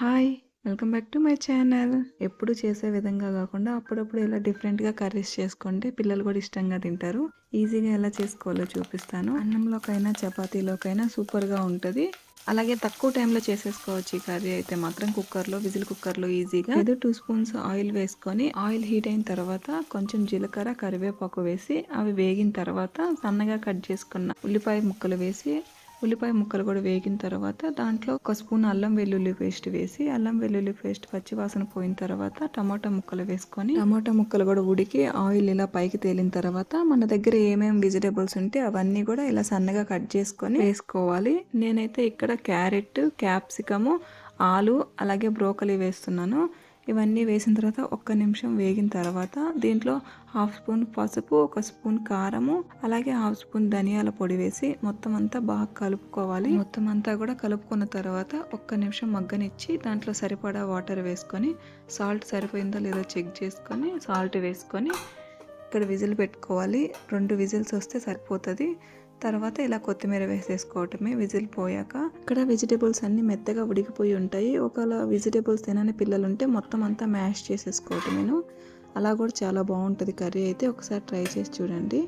Hi welcome back to my channel ఎప్పుడు చేసే విధంగా కాకుండా అప్పుడప్పుడు ఇలా డిఫరెంట్గా కర్రీస్ చేసుకుంటే పిల్లలు కూడా ఇష్టంగా తింటారు. ఈజీగా ఎలా చేసుకోవాలో చూపిస్తాను. అన్నంలోకైనా చపాతీలోకైనా సూపర్గా ఉంటుంది. అలాగే తక్కువ టైంలో చేసేసుకోవచ్చు ఈ కర్రీ అయితే మాత్రం కుక్కర్లో విజిల్ కుక్కర్లో ఈజీగా ఏదో టూ స్పూన్స్ ఆయిల్ వేసుకొని ఆయిల్ హీట్ అయిన తర్వాత కొంచెం జీలకర్ర కరివేపాకు వేసి అవి వేగిన తర్వాత సన్నగా కట్ చేసుకున్న ఉల్లిపాయ ముక్కలు వేసి ఉల్లిపాయ ముక్కలు కూడా వేగిన తర్వాత దాంట్లో ఒక స్పూన్ అల్లం వెల్లుల్లి పేస్ట్ వేసి అల్లం వెల్లుల్లి పేస్ట్ పచ్చి వాసన పోయిన తర్వాత టమాటా ముక్కలు వేసుకొని టమాటా ముక్కలు కూడా ఉడికి ఆయిల్ ఇలా పైకి తేలిన తర్వాత మన దగ్గర ఏమేమి వెజిటేబుల్స్ ఉంటే అవన్నీ కూడా ఇలా సన్నగా కట్ చేసుకొని వేసుకోవాలి. నేనైతే ఇక్కడ క్యారెట్ క్యాప్సికము ఆలు అలాగే బ్రోకలీ వేస్తున్నాను. ఇవన్నీ వేసిన తర్వాత ఒక్క నిమిషం వేగిన తర్వాత దీంట్లో హాఫ్ స్పూన్ పసుపు ఒక స్పూన్ కారము అలాగే హాఫ్ స్పూన్ ధనియాల పొడి వేసి మొత్తం అంతా బాగా కలుపుకోవాలి. మొత్తం అంతా కూడా కలుపుకున్న తర్వాత ఒక్క నిమిషం మగ్గనిచ్చి దాంట్లో సరిపడా వాటర్ వేసుకొని సాల్ట్ సరిపోయిందో లేదో చెక్ చేసుకొని సాల్ట్ వేసుకొని ఇక్కడ విజిల్ పెట్టుకోవాలి. రెండు విజిల్స్ వస్తే సరిపోతుంది. తర్వాత ఇలా కొత్తిమీర వేసేసుకోవటమే. విజిల్ పోయాక ఇక్కడ వెజిటేబుల్స్ అన్ని మెత్తగా ఉడికిపోయి ఉంటాయి. ఒకవేళ వెజిటేబుల్స్ తినని పిల్లలు ఉంటే మొత్తం అంతా మ్యాష్ చేసేసుకోవటమేను. అలా కూడా చాలా బాగుంటుంది కర్రీ. అయితే ఒకసారి ట్రై చేసి చూడండి.